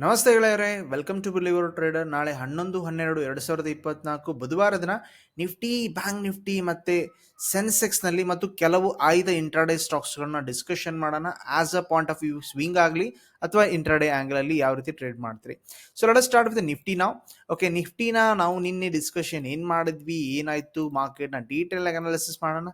ನಮಸ್ತೆ ಗೆಳೆಯರೆ welcome to believer trader ನಾಳೆ ಹನ್ನೊಂದು, ಹನ್ನೆರಡು, ಎರಡು ಸಾವಿರದ ಇಪ್ಪತ್ನಾಲ್ಕು ಬುಧವಾರ ದಿನ ನಿಫ್ಟಿ, ಬ್ಯಾಂಕ್ ನಿಫ್ಟಿ ಮತ್ತೆ ಸೆನ್ಸೆಕ್ಸ್ನಲ್ಲಿ ಮತ್ತು ಕೆಲವು ಆಯ್ದ ಇಂಟ್ರಾಡೇ ಸ್ಟಾಕ್ಸ್ಗಳನ್ನ ಡಿಸ್ಕಷನ್ ಮಾಡೋಣ. As a point of view swing ಆಗಲಿ ಅಥವಾ ಇಂಟ್ರಾಡೇ ಆ್ಯಂಗಲಲ್ಲಿ ಯಾವ ರೀತಿ ಟ್ರೇಡ್ ಮಾಡ್ತೀರಿ. So let start with Nifty ನಾವು ಓಕೆ ನಿಫ್ಟಿನ ನಾವು ನಿನ್ನೆ ಡಿಸ್ಕಷನ್ ಏನು ಮಾಡಿದ್ವಿ, ಏನಾಯಿತು ಮಾರ್ಕೆಟ್ನ ಡೀಟೇಲ್ ಆಗಿ ಅನಾಲಿಸಿಸ್ ಮಾಡೋಣ.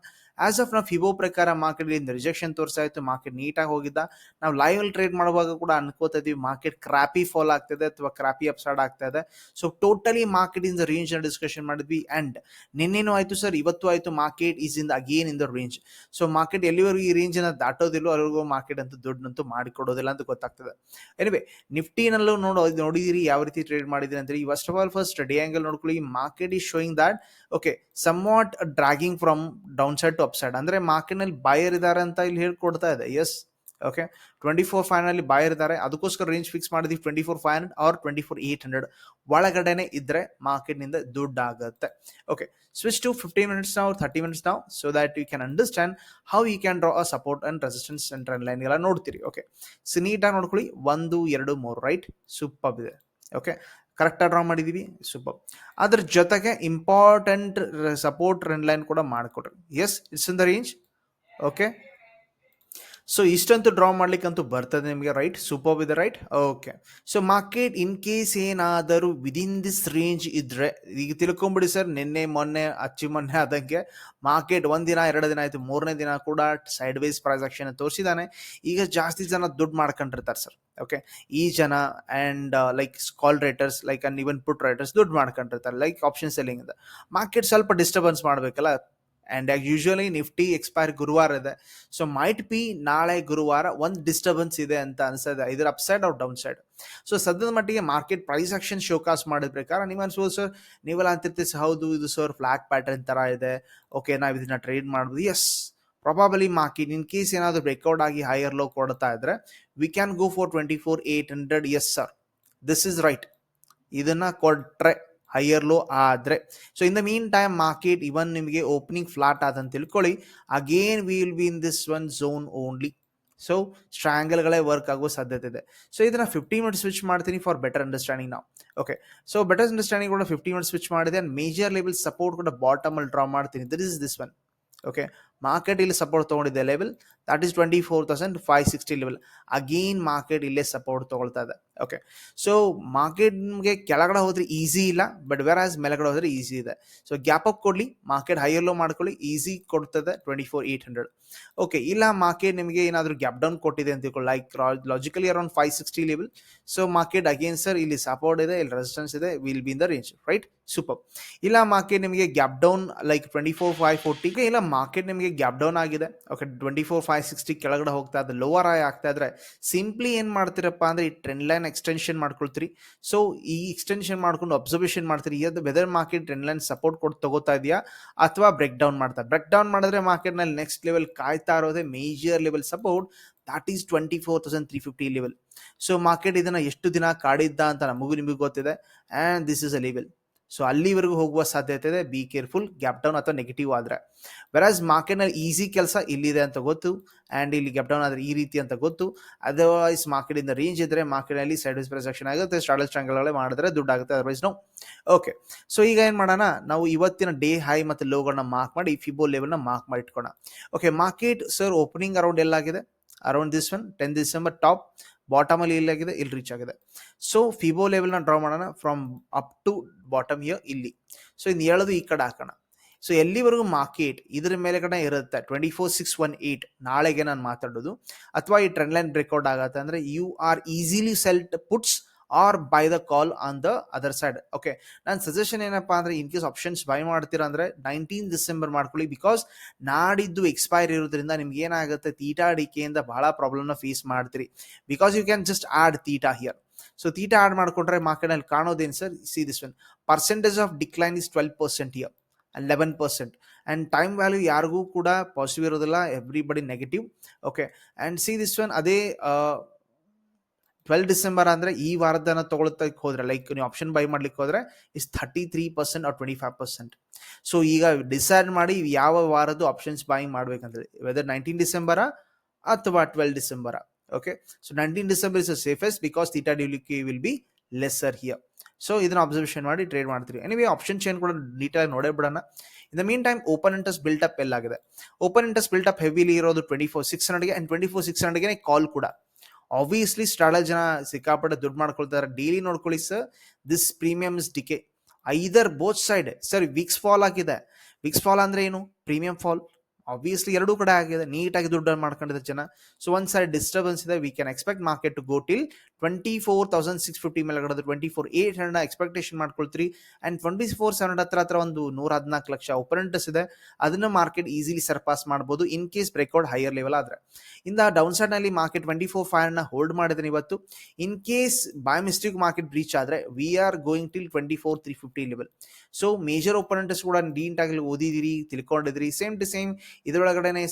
ಆಸ್ ಆಫ್ ನಾವು ಫಿಬೋ ಪ್ರಕಾರ ಮಾರ್ಕೆಟ್ ಇಂದ ರಿಜೆಕ್ಷನ್ ಇತ್ತು ಮಾರ್ಕೆಟ್ ನೀಟಾಗಿ ಹೋಗಿದ್ದ. ನಾವು ಲೈವ್ ಅಲ್ಲಿ ಟ್ರೇಡ್ ಮಾಡುವಾಗ ಕೂಡ ಅನ್ಕೋತಾ ಇದೀವಿ ಮಾರ್ಕೆಟ್ ಕ್ರಾಪಿ ಫಾಲ್ ಆಗ್ತದೆ ಅಥವಾ ಕ್ರಾಪಿ ಅಪ್ಸೈಡ್ ಆಗ್ತಾ ಇದೆ. ಸೊ ಟೋಟಲಿ ಮಾರ್ಕೆಟ್ ಇಂದ ರೇಂಜ್ನ ಡಿಸ್ಕಷನ್ ಮಾಡಿದ್ವಿ ಅಂಡ್ ನಿನ್ನೇನು ಆಯ್ತು ಸರ್ ಇವತ್ತು ಆಯ್ತು market is in again in the range so market ಎಲ್ಲಿವರೆಗೂ ಈ ರೇಂಜ್ ಅನ್ನ ದಾಟೋದಿಲ್ಲ ಅವ್ರಿಗೂ ಮಾರ್ಕೆಟ್ ಅಂತೂ ದುಡ್ಡಂತೂ ಮಾಡಿಕೊಡೋದಿಲ್ಲ ಅಂತ ಗೊತ್ತಾಗ್ತದೆ. ಎನಿವೆ ನಿಫ್ಟಿನಲ್ಲೂ ನೋಡೋ, ನೋಡಿದಿರಿ ಯಾವ ರೀತಿ ಟ್ರೇಡ್ ಮಾಡಿದ್ರಿ ಅಂದ್ರೆ first of all first day angle ನೋಡ್ಕೊಳ್ಳಿ. Market is showing that okay somewhat dragging from down side to up side ಅಂದ್ರೆ ಮಾರ್ಕೆಟ್ನಲ್ಲಿ ಬಾಯರ್ ಇದಾರೆ ಅಂತ ಇಲ್ಲಿ ಹೇಳ್ಕೊಡ್ತಾ ಇದೆ. Yes okay twenty four five ಅಲ್ಲಿ ಇರ್ತಾರೆ. ಅದಕ್ಕೋಸ್ಕರ ರೇಂಜ್ ಫಿಕ್ಸ್ ಮಾಡಿದ್ವಿ twenty four five hundred or twenty four eight hundred ಒಳಗಡೆನೆ ಇದ್ರೆ ಮಾರ್ಕೆಟ್ನಿಂದ ದುಡ್ಡು ಆಗುತ್ತೆ okay switch to fifteen minutes ನಾವು ಥರ್ಟಿ ಮಿನಿಟ್ಸ್ ನಾವು so that you can understand how you can draw a support and resistance and trend line ಎಲ್ಲ ನೋಡ್ತೀರಿ okay so ನೋಡ್ಕೊಳ್ಳಿ. ಒಂದು, ಎರಡು, ಮೂರು ರೈಟ್ ಸೂಪರ್ ಇದೆ. ಓಕೆ ಕರೆಕ್ಟಾಗಿ ಡ್ರಾ ಮಾಡಿದೀವಿ. ಸೂಪರ್ ಅದ್ರ ಜೊತೆಗೆ ಇಂಪಾರ್ಟೆಂಟ್ ಸಪೋರ್ಟ್ ಟ್ರೆಂಡ್ ಲೈನ್ ಕೂಡ ಮಾಡಿಕೊಡ್ರಿ. Yes it's in the range okay so ಇಷ್ಟಂತೂ draw ಮಾಡ್ಲಿಕ್ಕಂತೂ ಬರ್ತದೆ ನಿಮಗೆ ರೈಟ್ ಸೂಪರ್ ಇದೆ right okay so market in case ಏನಾದರೂ ವಿದಿನ್ ದಿಸ್ ರೇಂಜ್ ಇದ್ರೆ, ಈಗ ತಿಳ್ಕೊಂಬಿಡಿ ಸರ್ ನಿನ್ನೆ, ಮೊನ್ನೆ, ಅಚ್ಚಿ ಮೊನ್ನೆ ಆದಂಗೆ ಮಾರ್ಕೆಟ್ ಒಂದಿನ ಎರಡು ದಿನ ಆಯ್ತು, ಮೂರನೇ ದಿನ ಕೂಡ ಸೈಡ್ ವೈಸ್ ಪ್ರೈಸ್ ತೋರಿಸಿದಾನೆ. ಈಗ ಜಾಸ್ತಿ ಜನ ದುಡ್ಡು ಮಾಡ್ಕೊಂಡಿರ್ತಾರೆ ಸರ್ ಓಕೆ ಈ ಜನ and like call writers like an even put writers ದುಡ್ಡು ಮಾಡ್ಕೊಂಡಿರ್ತಾರೆ ಲೈಕ್ ಆಪ್ಷನ್ ಸೆಲ್ಲಿಂಗ್ ಇಂದ. ಮಾರ್ಕೆಟ್ ಸ್ವಲ್ಪ ಡಿಸ್ಟರ್ಬೆನ್ಸ್ ಮಾಡಬೇಕಲ್ಲ ಆ್ಯಂಡ್ ಯೂಶ್ವಲಿ ನಿಫ್ಟಿ ಎಕ್ಸ್ಪೈರ್ ಗುರುವಾರ ಇದೆ. ಸೊ ಮೈಟ್ ಬಿ ನಾಳೆ ಗುರುವಾರ ಒಂದು ಡಿಸ್ಟರ್ಬೆನ್ಸ್ ಇದೆ ಅಂತ ಅನಿಸ್ತದೆ ಇದರ up side out down side so ಸದ್ಯದ ಮಟ್ಟಿಗೆ ಮಾರ್ಕೆಟ್ ಪ್ರೈಸ್ ಆಕ್ಷನ್ ಶೋಕಾಸ್ ಮಾಡಿದ ಪ್ರಕಾರ ನೀವು ಅನ್ಸ್ಬೋದು ಸರ್ ನೀವೆಲ್ಲ ಅಂತಿರ್ತೀವಿ ಹೌದು, ಇದು ಸರ್ ಫ್ಲಾಗ್ ಪ್ಯಾಟರ್ನ್ ಥರ ಇದೆ. ಓಕೆ ನಾವು ಇದನ್ನ ಟ್ರೇಡ್ ಮಾಡ್ಬೋದು. Yes probably market in case ಏನಾದರೂ ಬ್ರೇಕ್ಔಟ್ ಆಗಿ ಹೈಯರ್ ಲೋ ಕೊಡ್ತಾ ಇದ್ರೆ we can go for twenty four eight hundred yes sir this is right ಇದನ್ನ ಕೊಟ್ರೆ ಹೈಯರ್ ಲೋ ಆದರೆ. So in the mean time market even ನಿಮಗೆ opening flat ಆದಂತ ತಿಳ್ಕೊಳ್ಳಿ. Again will be in this one zone only so ಸ್ಟ್ರಾಂಗಲ್ಗಳೇ work ಆಗೋ ಸಾಧ್ಯತೆ ಇದೆ. So ಇದನ್ನ ಫಿಫ್ಟಿ ಮಿನಿಟ್ ಸ್ವಿಚ್ ಮಾಡ್ತೀನಿ ಫಾರ್ ಬೆಟರ್ ಅಂಡರ್ಸ್ಟ್ಯಾಂಡಿಂಗ್ ನಾವು ಓಕೆ ಸೊ ಬೆಟರ್ ಅಂಡರ್ಸ್ಟ್ಯಾಂಡಿಂಗ್ ಕೂಡ ಫಿಫ್ಟಿ ಮಿನಿಟ್ ಸ್ವಿಚ್ ಮಾಡಿದೆ. ಅಂಡ್ ಮೇಜರ್ ಲೆವೆಲ್ ಸಪೋರ್ಟ್ ಕೂಡ ಬಾಟಮಲ್ಲಿ ಡ್ರಾ ಮಾಡ್ತೀನಿ. That is this one okay market ಇಲ್ಲಿ support ತೊಗೊಂಡಿದೆ level that is twenty four thousand five sixty level again market ಇಲ್ಲೇ support ತೊಗೊಳ್ತಾ ಇದೆ. Okay so market ನಿಮಗೆ ಕೆಳಗಡೆ ಹೋದ್ರೆ ಈಸಿ ಇಲ್ಲ ಬಟ್ ವೆರ್ ಆಸ್ ಮೇಲ್ಗಡೆ ಹೋದ್ರೆ ಈಸಿ ಇದೆ. ಸೊ ಗ್ಯಾಪ್ ಅಪ್ ಕೊಡಲಿ ಮಾರ್ಕೆಟ್ ಹೈಯರ್ ಲೋ ಮಾಡ್ಕೊಳ್ಳಿ ಈಸಿ ಕೊಡ್ತದೆ twenty four eight hundred okay ಇಲ್ಲ ಮಾರ್ಕೆಟ್ ನಿಮಗೆ ಏನಾದರೂ ಗ್ಯಾಪ್ ಡೌನ್ ಕೊಟ್ಟಿದೆ ಅಂತ ತಿಳ್ಕೊಳ್ಳಿ. Like logically around five sixty level so market again sir ಇಲ್ಲಿ ಸಪೋರ್ಟ್ ಇದೆ, ಇಲ್ಲಿ ರೆಸಿಸ್ಟೆನ್ಸ್ ಇದೆ will be in the range right super ಇಲ್ಲ ಮಾರ್ಕೆಟ್ ನಿಮಗೆ gap down like twenty four five forty ಇಲ್ಲ ಮಾರ್ಕೆಟ್ ನಿಮಗೆ ಗ್ಯಾಪ್ ಡೌನ್ ಆಗಿದೆ. Okay twenty four five sixty ಕೆಳಗಡೆ ಹೋಗ್ತಾ ಇದೆ ಲೋವರ್ ಆಗಿ ಆಗ್ತಾ ಇದ್ರೆ ಸಿಂಪ್ಲಿ ಏನು ಮಾಡ್ತೀರಪ್ಪ ಅಂದ್ರೆ ಈ ಟ್ರೆಂಡ್ ಲೈನ್ ಎಕ್ಸ್ಟೆನ್ಷನ್ ಮಾಡ್ಕೊಳ್ತೀರಿ. ಸೊ ಈ ಎಕ್ಸ್ಟೆನ್ಷನ್ ಮಾಡ್ಕೊಂಡು ಅಬ್ಸರ್ವೇಷನ್ ಮಾಡ್ತೀರಿ. ಅದು whether market trend line support ಕೊಟ್ಟು ತಗೋತಾ ಇದೆಯಾ? ಅಥವಾ ಬ್ರೇಕ್ ಡೌನ್ ಮಾಡ್ತಾ ಬ್ರೇಕ್ ಡೌನ್ ಮಾಡಿದ್ರೆ ಮಾರ್ಕೆಟ್ನಲ್ಲಿ ನೆಕ್ಸ್ಟ್ ಲೆವೆಲ್ ಕಾಯ್ತಾ ಇರೋದೇ major level support that is twenty four thousand three fifty level so market ಇದನ್ನ ಎಷ್ಟು ದಿನ ಕಾಡಿದ್ದ ಅಂತ ನಮಗೂ ನಿಮಗೆ ಗೊತ್ತಿದೆ. And this is a level so ಅಲ್ಲಿವರೆಗೂ ಹೋಗುವ ಸಾಧ್ಯತೆ ಇದೆ. ಬಿ ಕೇರ್ಫುಲ್ ಗ್ಯಾಪ್ ಡೌನ್ ಅಥವಾ ನೆಗೆಟಿವ್ ಆದರೆ. ವೆರಾಸ್ ಮಾರ್ಕೆಟ್ನಲ್ಲಿ ಈಸಿ ಕೆಲಸ ಇಲ್ಲಿದೆ ಅಂತ ಗೊತ್ತು. ಆ್ಯಂಡ್ ಇಲ್ಲಿ ಗ್ಯಾಪ್ ಡೌನ್ ಆದರೆ ಈ ರೀತಿ ಅಂತ ಗೊತ್ತು. ಅದರ್ವೈಸ್ ಮಾರ್ಕೆಟಿಂದ ರೇಂಜ್ ಇದ್ದರೆ ಮಾರ್ಕೆಟಲ್ಲಿ ಸೈಡ್ ವೈಸ್ ಆಗುತ್ತೆ. ಸ್ಟಾಡಲ್ ಸ್ಟ್ರಾಂಗಲ್ಗಳೇ ಮಾಡಿದ್ರೆ ದುಡ್ಡು ಆಗುತ್ತೆ. ಅದರ್ವೈಸ್ ನೋ ಓಕೆ ಸೊ ಈಗ ಏನು ಮಾಡೋಣ? ನಾವು ಇವತ್ತಿನ ಡೇ ಹೈ ಮತ್ತು ಲೋಗಳನ್ನ ಮಾರ್ಕ್ ಮಾಡಿ ಫಿಬೋ ಲೆವೆಲ್ನ ಮಾರ್ಕ್ ಮಾಡಿ ಇಟ್ಕೋಣ okay market sir opening around ಎಲ್ಲಾಗಿದೆ? Around this one ten December top bottom ಅಲ್ಲಿ ಇಲ್ಲಾಗಿದೆ ಇಲ್ಲಿ ರೀಚ್ ಆಗಿದೆ. ಸೊ ಫಿಬೋ ಲೆವೆಲ್ನ ಡ್ರಾ ಮಾಡೋಣ from up to bottom here ಇಲ್ಲಿ. ಸೊ ಇನ್ನು ಹೇಳೋದು ಈ ಕಡೆ ಹಾಕೋಣ. ಸೊ ಎಲ್ಲಿವರೆಗೂ ಮಾರ್ಕೆಟ್ ಇದ್ರ ಮೇಲೆ ಕಡೆ ಇರುತ್ತೆ twenty four six one eight ನಾಳೆಗೆ ನಾನು ಮಾತಾಡೋದು. ಅಥವಾ ಈ ಟ್ರೆಂಡ್ ಲೈನ್ ಬ್ರೇಕ್ಔಟ್ ಆಗತ್ತೆ ಅಂದ್ರೆ you are easily sell puts or buy the call on the other side okay ನನ್ನ ಸಜೆಷನ್ ಏನಪ್ಪ ಅಂದ್ರೆ ಇನ್ ಕೇಸ್ ಆಪ್ಷನ್ಸ್ ಬೈ ಮಾಡ್ತೀರಾ ಅಂದ್ರೆ ನೈನ್ಟೀನ್ ಡಿಸೆಂಬರ್ ಮಾಡ್ಕೊಳ್ಳಿ ಬಿಕಾಸ್ ನಾಡಿದ್ದು ಎಕ್ಸ್ಪೈರ್ ಇರೋದ್ರಿಂದ ನಿಮ್ಗೆ ಏನಾಗುತ್ತೆ ತೀಟಾ ಅಡಿಕೆಯಿಂದ ಬಹಳ ಪ್ರಾಬ್ಲಮ್ನ ಫೇಸ್ ಮಾಡ್ತೀರಿ. Because you can just add theta here so theta add ಮಾಡ್ಕೊಂಡ್ರೆ ಮಾರ್ಕೆಟಲ್ಲಿ ಕಾಣೋದೇನು sir see this one percentage of decline is twelve percent here eleven percent and time value ಯಾರಿಗೂ ಕೂಡ ಪಾಸಿಟಿವ್ ಇರೋದಿಲ್ಲ everybody negative okay and see this one ಅದೇ twelve December ಅಂದರೆ ಈ ವಾರದನ್ನ ತಗೊಳ್ತಕ್ಕೆ ಹೋದ್ರೆ like ನೀವು ಆಪ್ಷನ್ ಬೈ ಮಾಡ್ಲಿಕ್ಕೆ ಹೋದ್ರೆ is thirty three percent or twenty five percent so ಈಗ ಡಿಸೈಡ್ ಮಾಡಿ ಯಾವ ವಾರದ್ದು ಆಪ್ಷನ್ಸ್ ಬೈ ಮಾಡ್ಬೇಕಂತೇಳಿ ವೆದರ್ ನೈನ್ಟೀನ್ ಡಿಸೆಂಬರ ಅಥವಾ twelve December Okay, so 19 December is the safest because theta will be lesser here. So ಇದನ್ನ observation ಮಾಡಿ trade ಮಾಡ್ತೀವಿ anyway option chain ಕೂಡ ನೀಟಾಗಿ ನೋಡೇ ಬಿಡೋಣ. In the meantime open interest built up ಎಲ್ಲಾಗಿದೆ. Open interest built up heavily ಇರೋದು twenty four six ಹಂಡ್ರೆಡ್ಗೆ and twenty four six ಹಂಡ್ರೆಡ್ಗೆ ಕಾಲ್ ಕೂಡ. ಆಬ್ವಿಯಸ್ಲಿ ಸ್ಟಾಳ ಜನ ಸಿಕ್ಕಾಪಟ್ಟೆ ದುಡ್ಡು ಮಾಡ್ಕೊಳ್ತಾರೆ. ಡೈಲಿ ನೋಡ್ಕೊಳ್ಳಿ sir this premium is decay either both side sir VIX fall ಆಗಿದೆ ವಿಕ್ಸ್ ಫಾಲ್ ಅಂದ್ರೆ ಏನು? ಪ್ರೀಮಿಯಂ ಫಾಲ್ ಆಬ್ವಿಯಸ್ಲಿ ಎರಡೂ ಕಡೆ ಆಗಿದೆ. ನೀಟಾಗಿ ದುಡ್ಡು ಮಾಡ್ಕೊಂಡಿದ್ದಾರೆ ಜನ. ಸೊ ಒಂದ್ ಸಾರಿ ಡಿಸ್ಟರ್ಬೆನ್ಸ್ ಇದೆ we can expect market to go till twenty four thousand six fifty ಮೇಲೆ twenty four eight hundred expectation ಮಾಡ್ಕೊಳ್ತೀರಿ. And twenty four seven ಹತ್ರ ಹತ್ರ ಒಂದು ನೂರ ಹದಿನಾಲ್ಕು ಲಕ್ಷ ಒಪರೆಂಟಸ್ ಇದೆ. ಅದನ್ನ ಮಾರ್ಕೆಟ್ ಈಸಿಲಿ ಸರ್ಪಾಸ್ ಮಾಡಬಹುದು in case breakout higher level ಆದ್ರೆ. ಇಂದ ಡೌನ್ ಸೈಡ್ನಲ್ಲಿ market twenty four five hold ಮಾಡಿದ್ರೆ ಇವತ್ತು. In case by mistake market breach ಆದ್ರೆ we are going till twenty four three fifty level so major ಒಪರೆಂಟಸ್ ಕೂಡ ನೀಟಾಗಿ ಓದಿದಿರಿ ತಿಳ್ಕೊಂಡಿದ್ರಿ ಸೇಮ್ ಟು ಸೇಮ್ ಇದರೊಳಗಡೆನೆ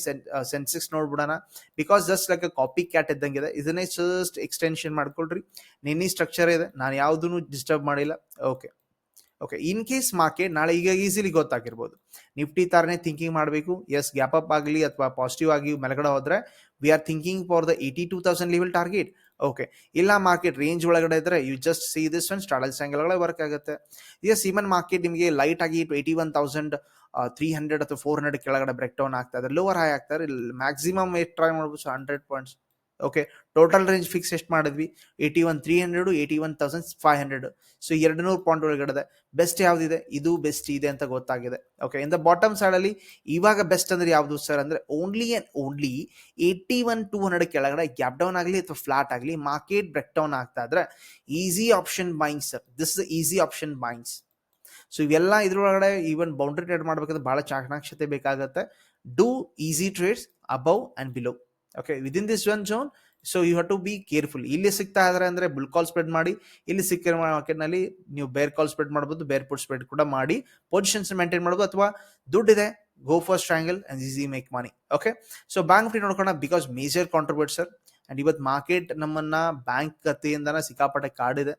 ಸೆನ್ಸೆಕ್ಸ್ ನೋಡ್ಬಿಡೋಣ. Because just like copy cat ಇದ್ದಂಗೆ ಇದೆ ಇದನ್ನೇ ಜಸ್ಟ್ ಎಕ್ಸ್ಟೆನ್ಷನ್ ಮಾಡ್ಕೊಳ್ರಿ. ನಿನ್ನೆ ಸ್ಟ್ರಕ್ಚರ್ ಇದೆ, ನಾನು ಯಾವುದನ್ನು ಡಿಸ್ಟರ್ಬ್ ಮಾಡಿಲ್ಲ. Okay okay in case market ನಾಳೆ ಈಗ ಈಸಿಲಿ ಗೊತ್ತಾಗಿರ್ಬೋದು. ನಿಫ್ಟಿ ತಾರನೇ ಥಿಂಕಿಂಗ್ ಮಾಡಬೇಕು. ಎಸ್ ಗ್ಯಾಪ್ ಅಪ್ ಆಗಲಿ ಅಥವಾ ಪಾಸಿಟಿವ್ ಆಗಿ ಮೆಲಗಡೆ ಹೋದ್ರೆ we are thinking for the eighty two thousand level target okay ಇಲ್ಲ ಮಾರ್ಕೆಟ್ ರೇಂಜ್ ಒಳಗಡೆ ಇದ್ರೆ you just see this one straddle strangle ಒಳಗೆ ವರ್ಕ್ ಆಗುತ್ತೆ. ಎಸ್ ಈವನ್ ಮಾರ್ಕೆಟ್ ನಿಮಗೆ ಲೈಟ್ ಆಗಿ eighty one thousand three hundred ಅಥವಾ ಫೋರ್ ಹಂಡ್ರೆಡ್ ಕೆಳಗಡೆ break down ಆಗ್ತಾ ಇದೆ. ಲೋವರ್ ಹೈ ಆಗ್ತಾರೆ ಮ್ಯಾಕ್ಸಿಮಮ್ ಎಷ್ಟು ಟ್ರೈ ಮಾಡ್ಬೋದು hundred points okay total range fix ಎಷ್ಟು ಮಾಡಿದ್ವಿ? Eighty one three hundred eighty one thousand five hundred so ಎರಡು ನೂರು ಪಾಯಿಂಟ್ ಒಳಗಡೆ ಬೆಸ್ಟ್ ಯಾವುದಿದೆ? ಇದು ಬೆಸ್ಟ್ ಇದೆ ಅಂತ ಗೊತ್ತಾಗಿದೆ. Okay in the bottom side ಅಲ್ಲಿ ಇವಾಗ ಬೆಸ್ಟ್ ಅಂದ್ರೆ ಯಾವುದು ಸರ್ ಅಂದ್ರೆ only and only eighty one two hundred ಕೆಳಗಡೆ ಗ್ಯಾಪ್ ಡೌನ್ ಆಗಲಿ ಅಥವಾ ಫ್ಲಾಟ್ ಆಗಲಿ ಮಾರ್ಕೆಟ್ ಬ್ರೇಕ್ ಡೌನ್ ಆಗ್ತಾ ಇದ್ರೆ easy option buying sir this is easy option buyings so ಇವೆಲ್ಲ ಇದ್ರೊಳಗಡೆ ಈವನ್ ಬೌಂಡ್ರಿ ಟ್ರೇಡ್ ಮಾಡ್ಬೇಕಂದ್ರೆ ಬಹಳ ಚಾಕಣಾಕ್ಷತೆ ಬೇಕಾಗುತ್ತೆ. Do easy trades above and below okay within this one zone so you have to be careful ಇಲ್ಲಿ ಸಿಗ್ತಾ ಇದ್ರೆ ಅಂದ್ರೆ ಬುಲ್ ಕಾಲ್ ಸ್ಪ್ರೆಡ್ ಮಾಡಿ, ಇಲ್ಲಿ ಸಿಕ್ಕಿರೋ ಮಾರ್ಕೆಟ್ನಲ್ಲಿ ನೀವು ಬೇರ್ ಕಾಲ್ ಸ್ಪ್ರೆಡ್ ಮಾಡಬಹುದು ಬೇರ್ ಪುಟ್ ಸ್ಪ್ರೆಡ್ ಕೂಡ ಮಾಡಿ ಪೊಸಿಷನ್ಸ್ ಮೇಂಟೈನ್ ಮಾಡಬಹುದು ಅಥವಾ ದುಡ್ಡಿದೆ go for strangle and easy make money okay so bank free ನೋಡ್ಕೋಣ because major contributor and ಇವತ್ತು ಮಾರ್ಕೆಟ್ ನಮ್ಮನ್ನ ಬ್ಯಾಂಕ್ ಕಥೆಯಿಂದನ ಸಿಕ್ಕಾಪಟ್ಟೆ ಕಾಡಿದೆ.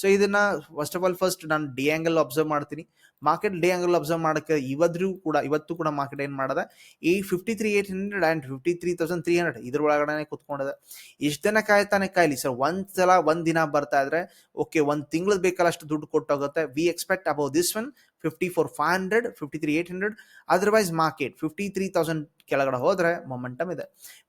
ಸೊ ಇದನ್ನ ಫಸ್ಟ್ ಆಫ್ ಆಲ್ ಫಸ್ಟ್ ನಾನು ಡಿ ಆಂಗಲ್ ಅಬ್ಸರ್ವ್ ಮಾಡ್ತೀನಿ. ಮಾರ್ಕೆಟ್ ಡಿ ಆಂಗಲ್ ಅಬ್ಸರ್ವ್ ಮಾಡಕ್ಕೆ ಇವತ್ತು ಕೂಡ ಇವತ್ತು ಕೂಡ ಮಾರ್ಕೆಟ್ ಏನು ಮಾಡದ? ಈ fifty three eight hundred and fifty three thousand three hundred ಇದ್ರ ಒಳಗಡೆ ಕುತ್ಕೊಂಡಿದೆ. ಇಷ್ಟು ದಿನ ಕಾಯ್ತಾನೆ ಕಾಯ್ಲಿ. ಸರ್ ಒಂದು ಸಲ ಒಂದು ದಿನ ಬರ್ತಾ ಇದ್ರೆ ಓಕೆ ಒಂದು ತಿಂಗಳು ಬೇಕಲ್ಲ ಅಷ್ಟು ದುಡ್ಡು ಕೊಟ್ಟೋಗುತ್ತೆ. We expect above this one fifty four five hundred fifty three eight hundred otherwise market fifty three thousand ಕೆಳಗಡೆ ಹೋದ್ರೆ ಮೊಮೆಂಟಮ್ ಇದೆ.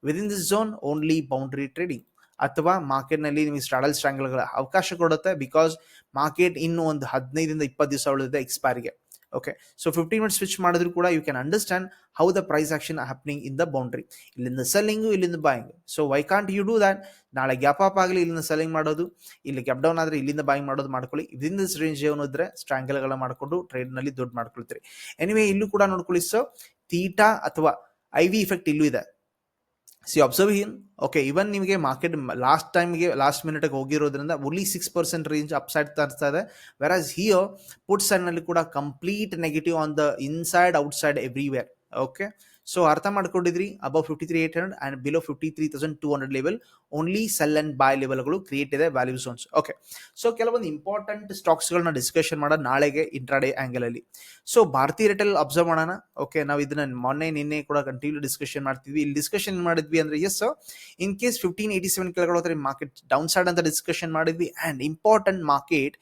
Within this zone only boundary trading ಅಥವಾ ಮಾರ್ಕೆಟ್ನಲ್ಲಿ ನಿಮಗೆ ಸ್ಟ್ರಾಡಲ್ ಸ್ಟ್ರಾಂಗಲ್ಗಳ ಅವಕಾಶ ಕೊಡುತ್ತೆ ಬಿಕಾಸ್ ಮಾರ್ಕೆಟ್ ಇನ್ನು ಒಂದು ಹದಿನೈದರಿಂದ ಇಪ್ಪತ್ತು ದಿವಸ ಉಳಿದಿದೆ ಎಕ್ಸ್ಪೈರಿಗೆ okay so fifteen minute switch ಮಾಡಿದ್ರು ಕೂಡ you can understand how the price action happening in the boundary ಇಲ್ಲಿಂದ ಸೆಲ್ಲಿಂಗು ಇಲ್ಲಿಂದ buying so why can't you do that ನಾಳೆ ಗ್ಯಾಪ್ ಅಪ್ ಆಗಲಿ, ಇಲ್ಲಿಂದ ಸೆಲ್ಲಿಂಗ್ ಮಾಡೋದು. ಇಲ್ಲಿ ಗ್ಯಾಪ್ ಡೌನ್ ಆದರೆ ಇಲ್ಲಿಂದ ಬಾಯಿಂಗ್ ಮಾಡೋದು ಮಾಡ್ಕೊಳ್ಳಿ. ದಿಸ್ ರೇಂಜ್ ಏನು ಇದ್ರೆ ಸ್ಟ್ರಾಂಗಲ್ಗಳ ಮಾಡಿಕೊಂಡು ಟ್ರೇಡ್ನಲ್ಲಿ ದುಡ್ಡು ಮಾಡ್ಕೊಳ್ತೀರಿ. ಎನಿವೇ ಇಲ್ಲೂ ಕೂಡ ನೋಡ್ಕೊಳ್ಳಿ ಸೊ ತೀಟಾ ಅಥವಾ ಐ ವಿ ಇಫೆಕ್ಟ್ ಇಲ್ಲೂ ಇದೆ. See observe here okay even ನಿಮಗೆ ಮಾರ್ಕೆಟ್ ಲಾಸ್ಟ್ ಟೈಮ್ಗೆ ಲಾಸ್ಟ್ ಮಿನಿಟ್ಗೆ ಹೋಗಿರೋದ್ರಿಂದ only six percent range up side ತರಿಸ್ತಾ ಇದೆ. ಆಸ್ ಹಿಯೋ ಪುಟ್ ಸೈಡ್ನಲ್ಲಿ ಕೂಡ complete negative on the inside outside everywhere okay so ಅರ್ಥ ಮಾಡ್ಕೊಂಡಿದ್ರಿ? Above fifty three eight hundred and below fifty three thousand two hundred level only sell and buy ಲೆವೆಲ್ಗಳು create ಇದೆ value zones okay so ಕೆಲವೊಂದು important ಸ್ಟಾಕ್ಸ್ಗಳನ್ನ discussion ಮಾಡೋದು ನಾಳೆಗೆ intraday angle ಅಲ್ಲಿ. So ಭಾರತೀಯ ರೇಟಲ್ಲಿ observe ಮಾಡೋಣ. ಓಕೆ ನಾವು ಇದನ್ನ ಮೊನ್ನೆ, ನಿನ್ನೆ ಕೂಡ ಕಂಟಿನ್ಯೂ ಡಿಸ್ಕಷನ್ ಮಾಡ್ತಿದ್ವಿ. ಇಲ್ಲಿ ಡಿಸ್ಕಷನ್ ಮಾಡಿದ್ವಿ ಅಂದ್ರೆ yes in case fifteen eighty seven ಕೆಳಗಡೆ ಹೋದ್ರೆ ಮಾರ್ಕೆಟ್ ಡೌನ್ ಸೈಡ್ ಅಂತ ಡಿಸ್ಕಷನ್ ಮಾಡಿದ್ವಿ. ಆ್ಯಂಡ್ ಇಂಪಾರ್ಟೆಂಟ್ ಮಾರ್ಕೆಟ್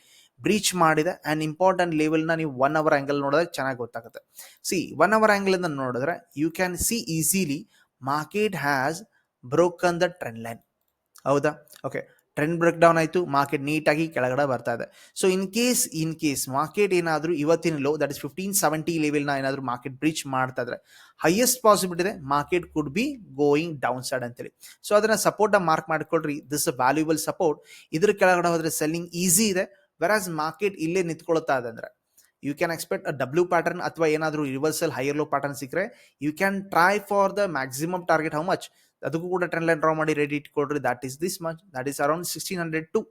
ಬ್ರೀಚ್ ಮಾಡಿದೆ ಆ್ಯಂಡ್ ಇಂಪಾರ್ಟೆಂಟ್ ಲೆವೆಲ್ನ ನೀವು ಒನ್ ಅವರ್ ಆಂಗಲ್ ನೋಡಿದ್ರೆ ಚೆನ್ನಾಗಿ ಗೊತ್ತಾಗುತ್ತೆ. ಸಿ ಒನ್ ಅವರ್ ಆಂಗಲ್ ಇಂದ ನೋಡಿದ್ರೆ you can see easily market has broken the trend line ಹೌದಾ? ಓಕೆ ಟ್ರೆಂಡ್ ಬ್ರೇಕ್ ಡೌನ್ ಆಯಿತು ಮಾರ್ಕೆಟ್ ನೀಟಾಗಿ ಕೆಳಗಡೆ ಬರ್ತಾ ಇದೆ. So in case in case market ಏನಾದರೂ ಇವತ್ತಿನ low that is fifteen seventy ಲೆವೆಲ್ನ ಏನಾದರೂ ಮಾರ್ಕೆಟ್ ಬ್ರೀಚ್ ಮಾಡ್ತಾ ಇದ್ರೆ ಹೈಯೆಸ್ಟ್ ಪಾಸಿಬಿಲಿಟಿ ಇದೆ market could be going down side ಅಂತೇಳಿ. ಸೊ ಅದನ್ನು ಸಪೋರ್ಟ್ ಮಾರ್ಕ್ ಮಾಡ್ಕೊಳ್ರಿ. ದಿಸ್ ವ್ಯಾಲ್ಯೂಬಲ್ ಸಪೋರ್ಟ್ ಇದ್ರ ಕೆಳಗಡೆ ಹೋದರೆ ಸೆಲ್ಲಿಂಗ್ ಈಸಿ ಇದೆ. ವೆರಾಸ್ ಮಾರ್ಕೆಟ್ ಇಲ್ಲೇ ನಿಂತ್ಕೊಳ್ತಾ ಅಂದ್ರೆ you can expect a W pattern ಅಥವಾ ಏನಾದರೂ ರಿವರ್ಸಲ್ ಹೈಯರ್ ಲೋ ಪ್ಯಾಟರ್ನ್ ಸಿಕ್ಕರೆ you can try for the maximum target how much ಅದಕ್ಕೂ ಕೂಡ ಟ್ರೆಂಡ್ ಲೈನ್ ಡ್ರಾ ಮಾಡಿ ready ಇಟ್ಕೊಡ್ರಿ that is this much that is around sixteen hundred two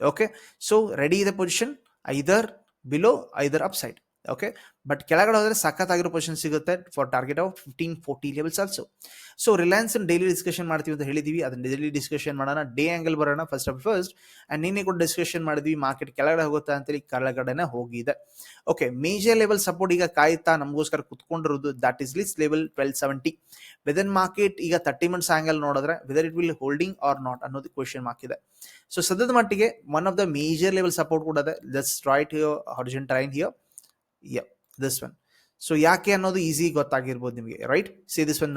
okay so ready ಇದೆ position either below either up side okay but ಕೆಳಗಡೆ ಹೋದ್ರೆ ಆಗಿರೋ position ಸಿಗುತ್ತೆ for target of fifteen forty levels also so Reliance daily discussion ಮಾಡ್ತೀವಿ ಅಂತ ಹೇಳಿದೀವಿ. ಅದನ್ನ daily discussion ಮಾಡೋಣ. ಡೇ ಆಂಗಲ್ ಬರೋಣ ಫಸ್ಟ್ ಆಫ್ ಫಸ್ಟ್ ಅಂಡ್ ನಿನ್ನೆ ಕೂಡ ಡಿಸ್ಕಷನ್ ಮಾಡಿದ್ವಿ ಮಾರ್ಕೆಟ್ ಕೆಳಗಡೆ ಹೋಗುತ್ತಾ ಅಂತೇಳಿ ಕೆಳಗಡೆನೆ ಹೋಗಿದೆ. ಓಕೆ ಮೇಜರ್ ಲೆವೆಲ್ ಸಪೋರ್ಟ್ ಈಗ ಕಾಯ್ತಾ ನಮಗೋಸ್ಕರ ಕುತ್ಕೊಂಡಿರೋದು that is less level twelve seventy within market ಈಗ ತರ್ಟಿ ಮಂತ್ಸ್ ಆಂಗಲ್ ನೋಡಿದ್ರೆ whether it will holding or not ಅನ್ನೋದು ಕ್ವಶನ್ ಮಾರ್ಕ್ ಇದೆ. ಸೊ ಸದ್ಯದ ಮಟ್ಟಿಗೆ one of the major level support ಕೂಡ ಇದೆ. Just right here horizon train here yeah this one so ಯಾಕೆ ಅನ್ನೋದು ಈಸಿ ಗೊತ್ತಾಗಿರ್ಬೋದು ನಿಮಗೆ right see this one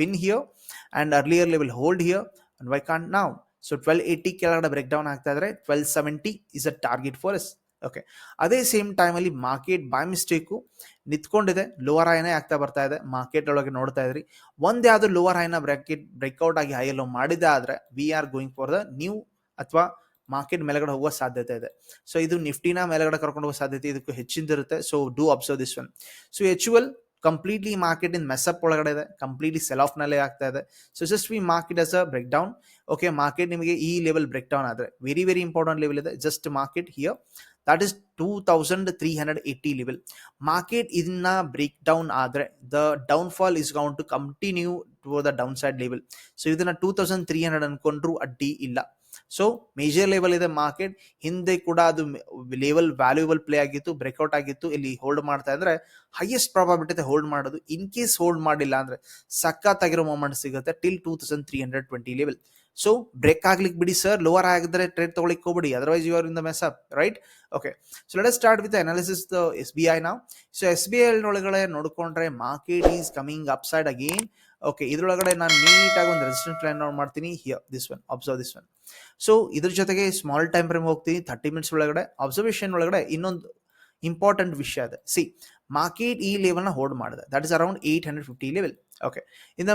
pin here and earlier level hold here and why can't ನಾವು so twelve eighty ಕೆಳಗಡೆ break down ಆಗ್ತಾ ಇದ್ರೆ twelve seventy is a target for us okay ಅದೇ same ಟೈಮಲ್ಲಿ ಮಾರ್ಕೆಟ್ ಬೈ ಮಿಸ್ಟೇಕು ನಿಂತ್ಕೊಂಡಿದೆ. Lower ಹೈನೇ ಆಗ್ತಾ ಬರ್ತಾ ಇದೆ. ಮಾರ್ಕೆಟ್ ಒಳಗೆ ನೋಡ್ತಾ ಇದ್ರಿ. ಒಂದ್ ಯಾವ್ದು ಲೋವರ್ ಹೈನ ಬ್ರೇಕೆಟ್ ಬ್ರೇಕ್ಔಟ್ ಆಗಿ ಹೈಯಲ್ಲೋ ಮಾಡಿದೆ ಆದರೆ we are going for the new ಅಥವಾ ಮಾರ್ಕೆಟ್ ಮೇಲ್ಗಡೆ ಹೋಗುವ ಸಾಧ್ಯತೆ ಇದೆ. ಸೊ ಇದು ನಿಫ್ಟಿನ ಮೇಲ್ಗಡೆ ಕರ್ಕೊಂಡು ಹೋಗೋ ಸಾಧ್ಯತೆ ಇದಕ್ಕೂ ಹೆಚ್ಚಿಂದಿರುತ್ತೆ. So do observe this one so ಎಚುವಲ್ completely market in mess up ಒಳಗಡೆ ಇದೆ. ಕಂಪ್ಲೀಟ್ಲಿ ಸೆಲ್ ಆಫ್ ನಲ್ಲೇ ಆಗ್ತಾ ಇದೆ. So just we market as a break down okay market ನಿಮಗೆ ಈ ಲೆವೆಲ್ ಬ್ರೇಕ್ ಡೌನ್ ಆದರೆ ವೆರಿ ವೆರಿ ಇಂಪಾರ್ಟೆಂಟ್ ಲೆವೆಲ್ ಇದೆ. Just market here that is two thousand three hundred eighty level market ಇದನ್ನ break down ಆದರೆ the downfall is going to continue to the down side level so ಇದನ್ನ two thousand three hundred ಅನ್ಕೊಂಡ್ರು ಅಡ್ಡಿ ಇಲ್ಲ. So major level ಇದೆ market ಹಿಂದೆ ಕೂಡ ಅದು ಲೆವೆಲ್ ವ್ಯಾಲ್ಯೂಬಲ್ ಪ್ಲೇ ಆಗಿತ್ತು ಬ್ರೇಕ್ಔಟ್ ಆಗಿತ್ತು. ಇಲ್ಲಿ ಹೋಲ್ಡ್ ಮಾಡ್ತಾ ಇದ್ರೆ ಹೈಯೆಸ್ಟ್ ಪ್ರಾಬಬಿಲಿಟಿ ಹೋಲ್ಡ್ ಮಾಡೋದು. ಇನ್ ಕೇಸ್ ಹೋಲ್ಡ್ ಮಾಡಿಲ್ಲ ಅಂದ್ರೆ ಸಖತ್ತಾಗಿರೋ ಮೂಮೆಂಟ್ ಸಿಗುತ್ತೆ till two thousand three hundred twenty level so break ಆಗ್ಲಿಕ್ಕೆ ಬಿಡಿ ಸರ್ ಲೋವರ್ ಆಗಿದ್ರೆ ಟ್ರೇಡ್ ತಗೊಳಿಕ್ ಹೋಗ್ಬಿಡಿ. Otherwise you are in the mess up right okay so let start with analysis the S B I ನಾವು so S B I ಒಳಗಡೆ ನೋಡ್ಕೊಂಡ್ರೆ market is coming up side again okay ಇದ್ರೊಳಗಡೆ ನಾನು ನೀಟಾಗಿ ಒಂದು ರೆಸಿಸ್ಟೆಂಟ್ ಲೈನ್ ನೋಡ್ ಮಾಡ್ತೀನಿ. Here this one observe this one so ಇದ್ರ ಜೊತೆಗೆ ಸ್ಮಾಲ್ ಟೈಮ್ ಫ್ರೇಮ್ ಹೋಗ್ತೀನಿ ಥರ್ಟಿ ಮಿನಿಟ್ಸ್ ಒಳಗಡೆ ಅಬ್ಸರ್ವೇಷನ್ ಒಳಗಡೆ ಇನ್ನೊಂದು ಇಂಪಾರ್ಟೆಂಟ್ ವಿಷಯ ಅದ. ಸಿ ಮಾರ್ಕೆಟ್ ಈ ಲೆವೆಲ್ನ ಹೋಲ್ಡ್ ಮಾಡಿದೆ. That is around eight hundred fifty level okay ಇನ್ನ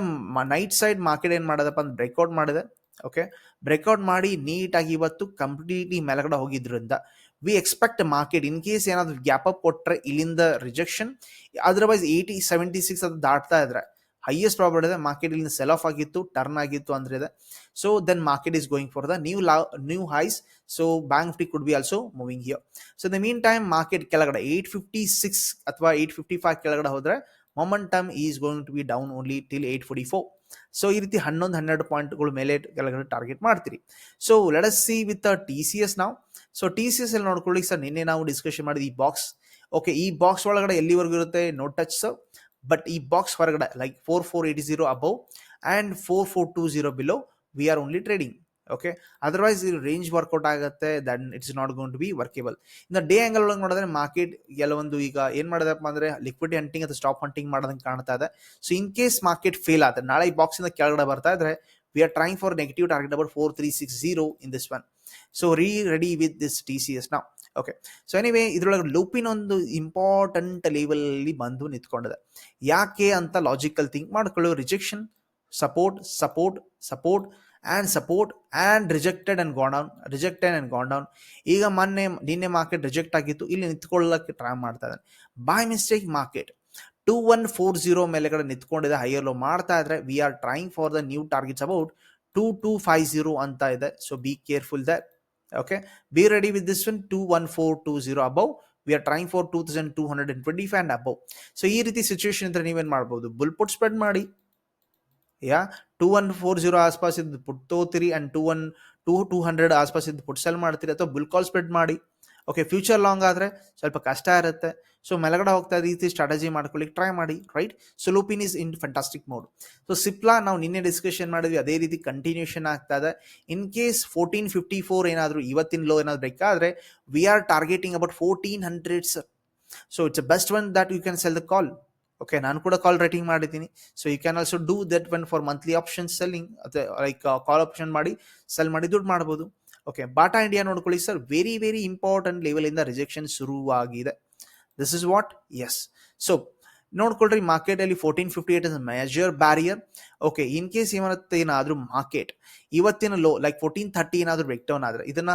ನೈಟ್ ಸೈಡ್ ಮಾರ್ಕೆಟ್ ಏನು ಮಾಡೋದಪ್ಪ ಅಂದ್ರೆ ಬ್ರೇಕ್ಔಟ್ ಮಾಡಿದೆ. ಓಕೆ ಬ್ರೇಕ್ಔಟ್ ಮಾಡಿ ನೀಟಾಗಿ ಇವತ್ತು ಕಂಪ್ಲೀಟ್ಲಿ ಮೇಲ್ಗಡೆ ಹೋಗಿದ್ರಿಂದ we expect market in case ಏನಾದ್ರು ಗ್ಯಾಪ್ ಅಪ್ ಕೊಟ್ಟರೆ ಇಲ್ಲಿಂದ rejection otherwise eighty seventy six ಅದು ದಾಟ್ತಾ ಇದ್ರೆ ಹೈಯೆಸ್ಟ್ ಪ್ರಾಬ್ಲಮ್ ಇದೆ ಮಾರ್ಕೆಟ್ ಇಲ್ಲಿ ಸೆಲ್ ಆಫ್ ಆಗಿತ್ತು ಟರ್ನ್ ಆಗಿತ್ತು ಅಂದ್ರೆ ಇದೆ. So then market is going for the new low new highs so bank fifty could be also moving here so the meantime market ಕೆಳಗಡೆ ಏಟ್ ಫಿಫ್ಟಿ ಸಿಕ್ಸ್ ಅಥವಾ eight fifty five ಕೆಳಗಡೆ ಹೋದ್ರೆ momentum is going to be down only till eight forty four so ಈ ರೀತಿ ಹನ್ನೊಂದು, ಹನ್ನೆರಡು ಪಾಯಿಂಟ್ಗಳ ಮೇಲೆ ಕೆಳಗಡೆ ಟಾರ್ಗೆಟ್ ಮಾಡ್ತೀರಿ. So let see with T C S ನಾವು ಸೊ ಟಿ ಸಿ ಎಸ್ ಅಲ್ಲಿ ನೋಡ್ಕೊಳ್ಳಿ ಸರ್, ನಿನ್ನೆ ನಾವು ಡಿಸ್ಕಷನ್ ಮಾಡಿದ ಈ ಬಾಕ್ಸ್ ಓಕೆ ಈ ಬಾಕ್ಸ್ ಒಳಗಡೆ ಎಲ್ಲಿವರೆಗೂ ಇರುತ್ತೆ? ನೋ ಟಚ್ ಸರ್ ಬಟ್ ಈ ಬಾಕ್ಸ್ ಹೊರಗಡೆ like four four eight zero above and four four two zero below we are only trading okay otherwise ಇದು ರೇಂಜ್ ವರ್ಕೌಟ್ ಆಗುತ್ತೆ then it's not going to be workable intraday angle ಒಳಗೆ ನೋಡಿದ್ರೆ market ಕೆಲವೊಂದು ಈಗ ಏನು ಮಾಡಿದಪ್ಪ ಅಂದ್ರೆ ಲಿಕ್ವಿಡಿ ಹಂಟಿಂಗ್ ಅಥವಾ ಸ್ಟಾಪ್ ಹಂಟಿಂಗ್ ಮಾಡೋದಂಗೆ ಕಾಣ್ತಾ ಇದೆ. So in case market fail ಆದ್ರೆ, ನಾಳೆ ಈ ಬಾಕ್ಸಿಂದ ಕೆಳಗಡೆ ಬರ್ತಾ ಇದ್ರೆ we are trying for negative target about four three six zero in this one so re ready with this T C S ನಾವು ಓಕೆ ಸೊ ಎನಿವೇ ಇದ್ರೊಳಗೆ ಲೂಪಿನ ಒಂದು ಇಂಪಾರ್ಟೆಂಟ್ ಲೆವೆಲಲ್ಲಿ ಬಂದು ನಿಂತ್ಕೊಂಡಿದೆ. ಯಾಕೆ ಅಂತ ಲಾಜಿಕಲ್ ಥಿಂಕ್ ಮಾಡ್ಕೊಳ್ಳೋ. Rejection support support support and support and rejected and gone down rejected and gone down ಈಗ ಮೊನ್ನೆ, ನಿನ್ನೆ ಮಾರ್ಕೆಟ್ ರಿಜೆಕ್ಟ್ ಆಗಿತ್ತು. ಇಲ್ಲಿ ನಿಂತ್ಕೊಳ್ಳೋಕ್ಕೆ ಟ್ರೈ ಮಾಡ್ತಾ ಇದ್ದಾನೆ. By mistake market two one four zero ಮೇಲೆಗಡೆ ನಿಂತ್ಕೊಂಡಿದೆ. ಹೈಯರ್ ಲೋ ಮಾಡ್ತಾ ಇದ್ರೆ we are trying for the new targets about two two five zero ಅಂತ ಇದೆ. So be careful that okay. Be ready with this one. 21420 above. We are trying for 2225 and above. So ಈ ರೀತಿ situation ಇದ್ರೆ ನೀವೇನು ಮಾಡ್ಬೋದು? Bull put spread ಮಾಡಿ. ಯಾ two one four zero ಆಸ್ಪಾಸ್ ಇದ್ದು put ತಗೋತೀರಿ and two one two two hundred ಆಸ್ಪಾಸ್ ಇದ್ದು ಪುಟ್ ಸೆಲ್ ಮಾಡ್ತೀರಿ ಅಥವಾ ಬುಲ್ ಕಾಲ್ ಸ್ಪ್ರೆಡ್ ಮಾಡಿ. ಓಕೆ ಫ್ಯೂಚರ್ ಲಾಂಗ್ ಆದರೆ ಸ್ವಲ್ಪ ಕಷ್ಟ ಇರುತ್ತೆ. ಸೊ ಮೇಲಗಡೆ ಹೋಗ್ತಾ ರೀತಿ ಸ್ಟ್ರಾಟಜಿ ಮಾಡ್ಕೊಳ್ಳಿಕ್ಕೆ ಟ್ರೈ ಮಾಡಿ right so Lupin is in fantastic mode so Cipla ನಾವು ನಿನ್ನೆ ಡಿಸ್ಕಷನ್ ಮಾಡಿದ್ವಿ, ಅದೇ ರೀತಿ ಕಂಟಿನ್ಯೂಷನ್ ಆಗ್ತಾ ಇದೆ. In case fourteen fifty four ಏನಾದರೂ ಇವತ್ತಿನ ಲೋ ಏನಾದರೂ ಬೇಕಾದರೆ we are targeting about fourteen hundreds so it's best one that you can sell the call okay ನಾನು ಕೂಡ ಕಾಲ್ ರೈಟಿಂಗ್ ಮಾಡಿದ್ದೀನಿ. So you can also do that one for monthly option selling like call option ಮಾಡಿ cell ಮಾಡಿ ದುಡ್ಡು ಮಾಡ್ಬೋದು. Okay Bata India ನೋಡ್ಕೊಳ್ಳಿ sir very very important ಲೆವೆಲಿಂದ rejection ಶುರುವಾಗಿದೆ. This is what is so ನೋಡ್ಕೊಳ್ರಿ ಮಾರ್ಕೆಟಲ್ಲಿ fourteen fifty eight is major barrier okay in case ಏನಾದ್ರೂ ಏನಾದರೂ ಮಾರ್ಕೆಟ್ ಇವತ್ತಿನ ಲೋ ಲೈಕ್ ಫೋರ್ಟೀನ್ ಥರ್ಟಿ ಏನಾದರೂ ಬ್ರೇಕ್ ಡೌನ್ ಆದರೆ, ಇದನ್ನ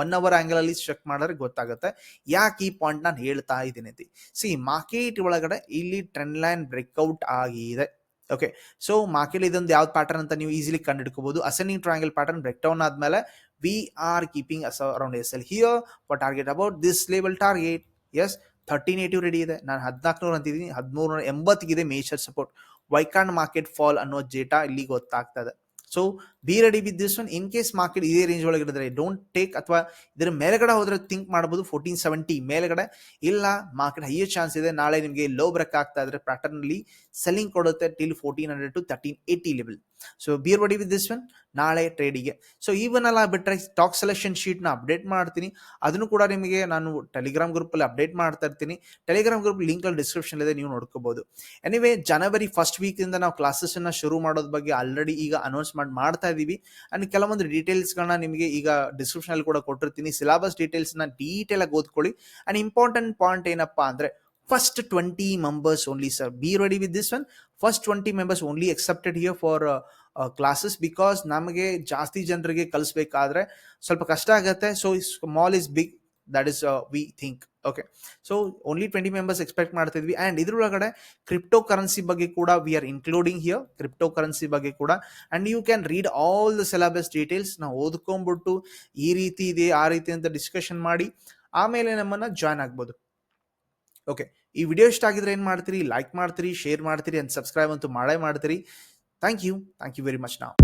ಒನ್ ಅವರ್ ಆಂಗಲ್ ಅಲ್ಲಿ ಚೆಕ್ ಮಾಡಿದ್ರೆ ಗೊತ್ತಾಗುತ್ತೆ. ಯಾಕೆ ಈ ಪಾಯಿಂಟ್ ನಾನು ಹೇಳ್ತಾ ಇದ್ದೀನಿ ಅಂತ. ಸಿ ಮಾರ್ಕೆಟ್ ಒಳಗಡೆ ಇಲ್ಲಿ ಟ್ರೆಂಡ್ ಲೈನ್ ಬ್ರೇಕ್ಔಟ್ ಆಗಿದೆ. ಓಕೆ ಸೊ ಮಾರ್ಕೆಟ್ ಇದೊಂದು ಯಾವ್ದು ಪ್ಯಾಟರ್ನ್ ಅಂತ ನೀವು easily ಕಂಡುಹಿಡ್ಕೋಬಹುದು ascending triangle pattern break down ಆದ್ಮೇಲೆ we are keeping around as SL here for target about this level target is thirteen eighty ready ಇದೆ. ನಾನು ಹದಿನಾಲ್ಕುನೂರು ಅಂತಿದ್ದೀನಿ. ಹದಿಮೂರು ಎಂಬತ್ತಿಗಿದೆ ಮೇಜರ್ ಸಪೋರ್ಟ್ ವೈಕಾಂಡ್ ಮಾರ್ಕೆಟ್ ಫಾಲ್ ಅನ್ನೋ ಡೇಟಾ ಇಲ್ಲಿ ಗೊತ್ತಾಗ್ತಾ ಇದೆ. So be ready with this one in case market ಇದೇ ರೇಂಜ್ ಒಳಗೆ ಇಡಿದ್ರೆ ಡೋಂಟ್ ಟೇಕ್ ಅಥವಾ ಇದರ ಮೇಲ್ಗಡೆ ಹೋದ್ರೆ ಥಿಂಕ್ ಮಾಡ್ಬೋದು ಫೋರ್ಟೀನ್ ಸೆವೆಂಟಿ ಮೇಲ್ಗಡೆ. ಇಲ್ಲ ಮಾರ್ಕೆಟ್ ಹೈಯರ್ ಚಾನ್ಸ್ ಇದೆ. ನಾಳೆ ನಿಮಗೆ ಲೋ ಬ್ರೇಕ್ ಆಗ್ತಾ ಇದ್ರೆ ಪ್ಯಾಟರ್ನಲ್ಲಿ ಸೆಲ್ಲಿಂಗ್ ಕೊಡುತ್ತೆ till fourteen hundred to thirteen eighty level so bear buddy with this one ನಾಳೆ ಟ್ರೇಡಿಗೆ ಸೊ ಈವನ್ ಅಲ್ಲ ಬಿಟ್ಟರೆ ಸ್ಟಾಕ್ ಸೆಲೆಕ್ಷನ್ ಶೀಟ್ನ ಅಪ್ಡೇಟ್ ಮಾಡ್ತೀನಿ. ಅದನ್ನು ಕೂಡ ನಿಮಗೆ ನಾನು ಟೆಲಿಗ್ರಾಮ್ ಗ್ರೂಪಲ್ಲಿ ಅಪ್ಡೇಟ್ ಮಾಡ್ತಾ ಇರ್ತೀನಿ. ಟೆಲಿಗ್ರಾಮ್ ಗ್ರೂಪ್ ಲಿಂಕ್ ಅಲ್ಲಿ ಡಿಸ್ಕ್ರಿಪ್ಷನ್ ಇದೆ, ನೀವು ನೋಡ್ಕೋಬಹುದು ಎನಿವೇ ಜನವರಿ ಫಸ್ಟ್ ವೀಕಿಂದ ನಾವು ಕ್ಲಾಸಸ್ಸನ್ನು ಶುರು ಮಾಡೋದ್ರ ಬಗ್ಗೆ ಆಲ್ರೆಡಿ ಈಗ ಅನೌನ್ಸ್ ಮಾಡಿ, ಮಾಡ್ತಾ ಇದ್ದೀವಿ ಆ್ಯಂಡ್ ಕೆಲವೊಂದು ಡೀಟೇಲ್ಸ್ಗಳನ್ನ ನಿಮಗೆ ಈಗ ಡಿಸ್ಕ್ರಿಪ್ಷನಲ್ಲಿ ಕೂಡ ಕೊಟ್ಟಿರ್ತೀನಿ. ಸಿಲಾಬಸ್ ಡೀಟೇಲ್ಸ್ನ ಡೀಟೇಲಾಗಿ ಓದ್ಕೊಳ್ಳಿ. ಆ್ಯಂಡ್ ಇಂಪಾರ್ಟೆಂಟ್ ಪಾಯಿಂಟ್ ಏನಪ್ಪ ಅಂದರೆ first twenty members only sir be ready with this one first twenty members only accepted here for classes because ನಮಗೆ ಜಾಸ್ತಿ ಜನರಿಗೆ ಕಲಿಸ್ಬೇಕಾದ್ರೆ ಸ್ವಲ್ಪ ಕಷ್ಟ ಆಗುತ್ತೆ. So small is big that is we think okay so only twenty members expect ಮಾಡ್ತಿದ್ವಿ. And ಇದ್ರೊಳಗಡೆ crypto currency ಬಗ್ಗೆ ಕೂಡ we are including here crypto currency ಬಗ್ಗೆ ಕೂಡ. And you can read all the syllabus details ನಾವು ಓದ್ಕೊಂಡ್ಬಿಟ್ಟು ಈ ರೀತಿ ಇದೆ, ಆ ರೀತಿ ಅಂತ ಡಿಸ್ಕಷನ್ ಮಾಡಿ. ಆಮೇಲೆ ನಮ್ಮನ್ನು ಜಾಯ್ನ್ ಆಗ್ಬೋದು. ಓಕೆ ಈ ವಿಡಿಯೋ ಇಷ್ಟ ಆಗಿದ್ರೆ ಏನು ಮಾಡ್ತೀರಿ? ಲೈಕ್ ಮಾಡ್ತೀರಿ ಶೇರ್ ಮಾಡ್ತೀರಿ ಅಂಡ್ ಸಬ್ಸ್ಕ್ರೈಬ್ ಅಂತೂ ಮಾಡೇ ಮಾಡ್ತೀರಿ. Thank you thank you very much ನಾವು